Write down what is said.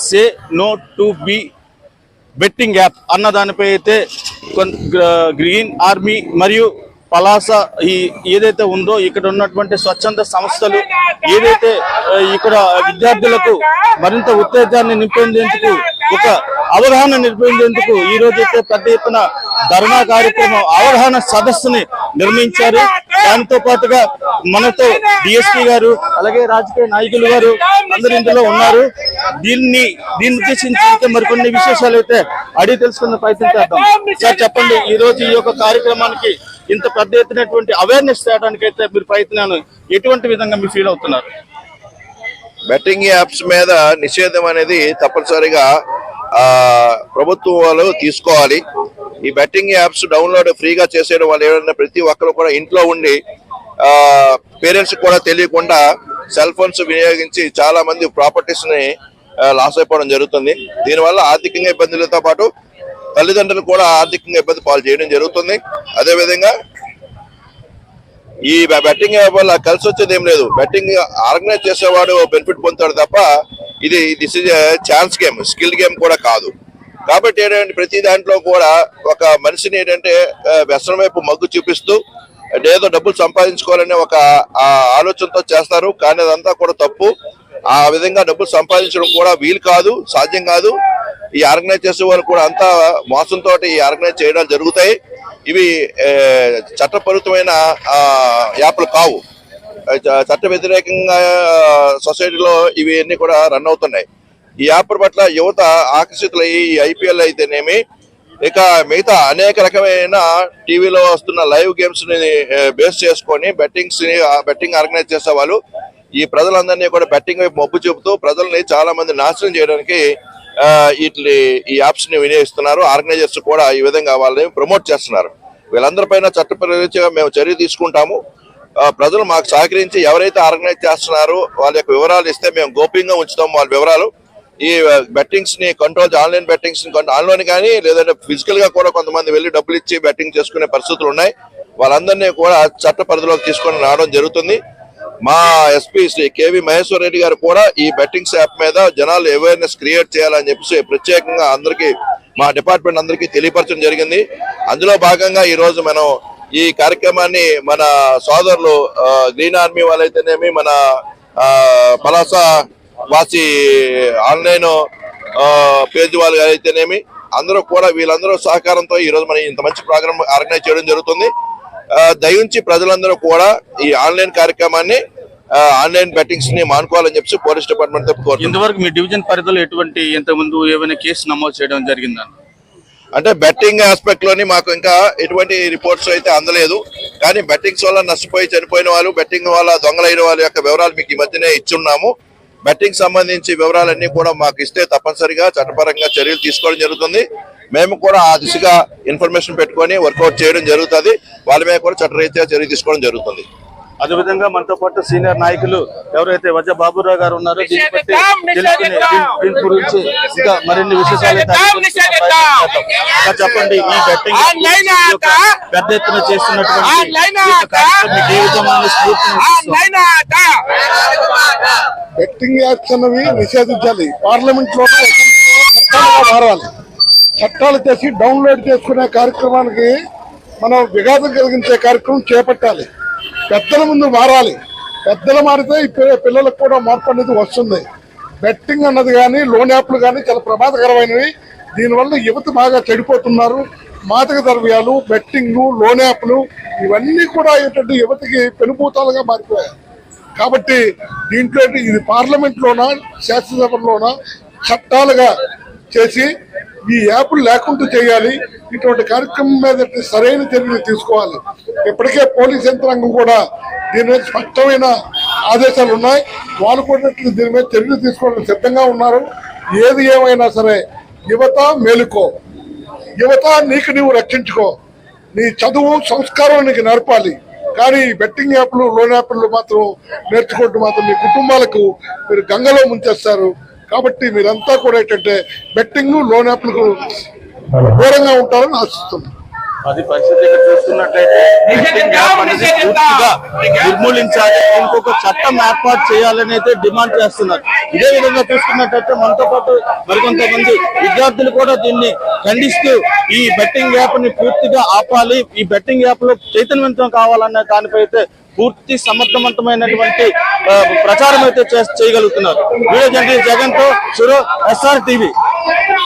Say no to be betting app అన్న దానిపై అయితే గ్రీన్ ఆర్మీ మరియు పలాస ఈ ఏదైతే ఉందో ఇక్కడ ఉన్నటువంటి స్వచ్ఛంద సంస్థలు ఏదైతే ఇక్కడ విద్యార్థులకు మరింత ఉత్తేజాన్ని నింపేందుకు ఒక అవగాహన నింపేందుకు ఈ రోజు అయితే పెద్ద ఎత్తున ధర్నా కార్యక్రమం అవగాహన సదస్సుని నిర్మించారు. దాంతో పాటుగా మనతో డిఎస్పీ గారు అలాగే రాజకీయ నాయకులు గారు అందరు ఇందులో ఉన్నారు. దీన్ని దీన్ని ఉద్దేశించి అయితే మరికొన్ని విశేషాలు అయితే అడిగి తెలుసుకున్న ప్రయత్నం చేద్దాం. సార్ చెప్పండి ఈ రోజు ఈ యొక్క కార్యక్రమానికి ఇంత పెద్ద ఎత్తునటువంటి అవేర్నెస్ చేయడానికి అయితే మీరు ప్రయత్నాలు ఎటువంటి విధంగా మీరు ఫీల్ అవుతున్నారు? బెట్టింగ్ యాప్స్ మీద నిషేధం అనేది తప్పనిసరిగా ప్రభుత్వం వాళ్ళు తీసుకోవాలి. ఈ బెట్టింగ్ యాప్స్ డౌన్లోడ్ ఫ్రీగా చేసేయడం వల్ల ఏంటంటే ప్రతి ఒక్కరు కూడా ఇంట్లో ఉండి పేరెంట్స్ కూడా తెలియకుండా సెల్ ఫోన్స్ వినియోగించి చాలా మంది ప్రాపర్టీస్ని లాస్ అయిపోవడం జరుగుతుంది. దీనివల్ల ఆర్థికంగా ఇబ్బందులతో పాటు తల్లిదండ్రులు కూడా ఆర్థికంగా ఇబ్బంది పాలు చేయడం జరుగుతుంది. అదేవిధంగా ఈ బెట్టింగ్ వల్ల కలిసి వచ్చేది ఏం లేదు. బెట్టింగ్ ఆర్గనైజ్ చేసేవాడు బెనిఫిట్ పొందుతాడు తప్ప ఇది this is chance game skill game కూడా కాదు. కాబట్టి ఏంటంటే ప్రతి దాంట్లో కూడా ఒక మనిషిని ఏంటంటే వ్యసనం వైపు మగ్గు చూపిస్తూ ఏదో డబ్బులు సంపాదించుకోవాలనే ఒక ఆలోచనతో చేస్తారు. కానీ అదంతా కూడా తప్పు. ఆ విధంగా డబ్బులు సంపాదించడం కూడా వీలు కాదు సాధ్యం కాదు. ఈ ఆర్గనైజ్ చేసే వాళ్ళు కూడా అంతా మోసంతో ఈ ఆర్గనైజ్ చేయడాలు జరుగుతాయి. ఇవి చట్టపరితమైన యాప్లు కావు. చ- చట్ట వ్యతిరేకంగా సొసైటీలో ఇవి అన్ని కూడా రన్ అవుతున్నాయి. ఈ యాప్ పట్ల యువత ఆకర్షితులయ్యి ఈ ఐపీఎల్ అయితేనేమి ఇక మిగతా అనేక రకమైన టీవీలో వస్తున్న లైవ్ గేమ్స్ని బేస్ చేసుకొని బెట్టింగ్స్ని బెట్టింగ్ ఆర్గనైజ్ చేసే వాళ్ళు ఈ ప్రజలందరినీ కూడా బెట్టింగ్ వైపు మొబ్బు చూపుతూ ప్రజల్ని చాలా మంది నాశనం చేయడానికి ఇట్లి వీటి ఈ యాప్స్ని వినియోగిస్తున్నారు. ఆర్గనైజర్స్ కూడా ఈ విధంగా వాళ్ళని ప్రమోట్ చేస్తున్నారు. వీళ్ళందరిపైన చట్టపరంగా మేము చర్య తీసుకుంటాము. ప్రజలు మాకు సహకరించి ఎవరైతే ఆర్గనైజ్ చేస్తున్నారో వాళ్ళ యొక్క వివరాలు ఇస్తే మేము గోప్యంగా ఉంచుతాం వాళ్ళ వివరాలు. ఈ బెట్టింగ్స్ని కంట్రోల్ ఆన్లైన్ బెట్టింగ్స్ ఆన్లైన్ కానీ లేదంటే ఫిజికల్గా కూడా కొంతమంది వెళ్ళి డబ్బులు ఇచ్చి బెట్టింగ్ చేసుకునే పరిస్థితులు ఉన్నాయి. వాళ్ళందరినీ కూడా చట్ట పరిధిలోకి తీసుకొని రావడం జరుగుతుంది. మా ఎస్పీ శ్రీ కేవీ మహేశ్వర్ రెడ్డి గారు కూడా ఈ బెట్టింగ్స్ యాప్ మీద జనాలు అవేర్నెస్ క్రియేట్ చేయాలని చెప్పేసి ప్రత్యేకంగా అందరికీ మా డిపార్ట్మెంట్ అందరికీ తెలియపరచడం జరిగింది. అందులో భాగంగా ఈ రోజు మనం ఈ కార్యక్రమాన్ని మన సోదరులు గ్రీన్ ఆర్మీ వాళ్ళైతేనేమి మన పలాస వాసి ఆన్లైన్ పేజ్ వాళ్ళు అయితేనేమి అందరూ కూడా వీళ్ళందరూ సహకారంతో ఈ రోజు మనం ఇంత మంచి ప్రోగ్రామ్ ఆర్గనైజ్ చేయడం జరుగుతుంది. దయించి ప్రజలందరూ కూడా ఈ ఆన్లైన్ కార్యక్రమాన్ని ఆన్లైన్ బెట్టింగ్స్ని మానుకోవాలని చెప్పి పోలీస్ డిపార్ట్మెంట్ ఇంతవరకు మీ డివిజన్ పరిధిలో ఎటువంటి ఇంతకుముందు ఏమైనా కేసు నమోదు చేయడం జరిగిందని అంటే బెట్టింగ్ ఆస్పెక్ట్లోని మాకు ఇంకా ఎటువంటి రిపోర్ట్స్ అయితే అందలేదు. కానీ బెట్టింగ్స్ వల్ల నష్టపోయి చనిపోయిన వాళ్ళు బెట్టింగ్ వల్ల దొంగలైన వాళ్ళ యొక్క వివరాలు మీకు ఈ మధ్యనే ఇచ్చున్నాము. బెట్టింగ్ సంబంధించి వివరాలన్నీ కూడా మాకు ఇస్తే తప్పనిసరిగా చట్టపరంగా చర్యలు తీసుకోవడం జరుగుతుంది. మేము కూడా ఆ దిశగా ఇన్ఫర్మేషన్ పెట్టుకొని వర్కౌట్ చేయడం జరుగుతుంది. వాళ్ళ మీద కూడా చట్టరీత్యా చర్య తీసుకోవడం జరుగుతుంది. అదేవిధంగా మనతో పాటు సీనియర్ నాయకులు ఎవరైతే వజ బాబురావు గారు ఉన్నారో దీన్ని బట్టి తెలుసుకునే దీని- గురించి ఇంకా మరిన్ని విశేషాలు చెప్పండి ఈ బెట్టింగ్ పెద్ద ఎత్తున చేస్తున్నటువంటి స్ఫూర్తిని బెట్టింగ్ యాక్ట్స్ అన్నవి నిషేధించాలి. పార్లమెంట్లో మారాలి. చట్టాలు చేసి డౌన్లోడ్ చేసుకునే కార్యక్రమానికి మనం విఘాతం కలిగించే కార్యక్రమం చేపట్టాలి. పెద్దల ముందు మారాలి. పెద్దలు మారితే ఇప్పుడు పిల్లలకు కూడా మార్పు అనేది వస్తుంది. బెట్టింగ్ అన్నది కానీ లోన్ యాప్లు కానీ చాలా ప్రమాదకరమైనవి. దీనివల్ల యువత బాగా చెడిపోతున్నారు. మాదక ద్రవ్యాలు బెట్టింగ్ లోన్ యాప్లు ఇవన్నీ కూడా ఏంటంటే యువతకి పెనుభూతాలుగా మారిపోయాయి. కాబట్టి దీంట్లో ఇది పార్లమెంట్లోనా శాసనసభలోనా చట్టాలుగా చేసి ఈ యాప్లు లేకుండా చేయాలి. ఇటువంటి కార్యక్రమం మీద సరైన చర్యలు తీసుకోవాలి. ఇప్పటికే పోలీస్ యంత్రాంగం కూడా దీని మీద స్పష్టమైన ఆదేశాలు ఉన్నాయి. వాళ్ళు కూడా దీని మీద చర్యలు తీసుకోవడానికి సిద్ధంగా ఉన్నారు. ఏది ఏమైనా సరే యువత మేలుకో. యువత నీకు నీవు రక్షించుకో. నీ చదువు సంస్కారం నీకు నేర్పాలి. కానీ బెట్టింగ్ యాప్లు లోన్ యాప్లు మాత్రం నేర్చుకుంటూ మాత్రం మీ కుటుంబాలకు మీరు గంగలో ముంచేస్తారు. కాబట్టి మీరంతా కూడా ఏంటంటే బెట్టింగ్ లోన్ యాప్లకు దూరంగా ఉంటారని ఆశిస్తున్నాను అది పరిస్థితి ఇక్కడ చూస్తున్నట్లయితే నిర్మూలించాలి. ఇంకొక చట్టం ఏర్పాటు చేయాలని అయితే డిమాండ్ చేస్తున్నారు. ఇదే విధంగా చూసుకున్నట్లయితే మనతో పాటు మరికొంతమంది విద్యార్థులు కూడా దీన్ని ఖండిస్తూ ఈ బెట్టింగ్ యాప్ని పూర్తిగా ఆపాలి. ఈ బెట్టింగ్ యాప్లో చైతన్యవంతం కావాలన్న దానిపై అయితే పూర్తి సమర్థవంతమైనటువంటి ప్రచారం అయితే చేయగలుగుతున్నారు. వీడియో జర్నలిస్ట్ జగన్తో సురో ఎస్ఆర్ టీవీ.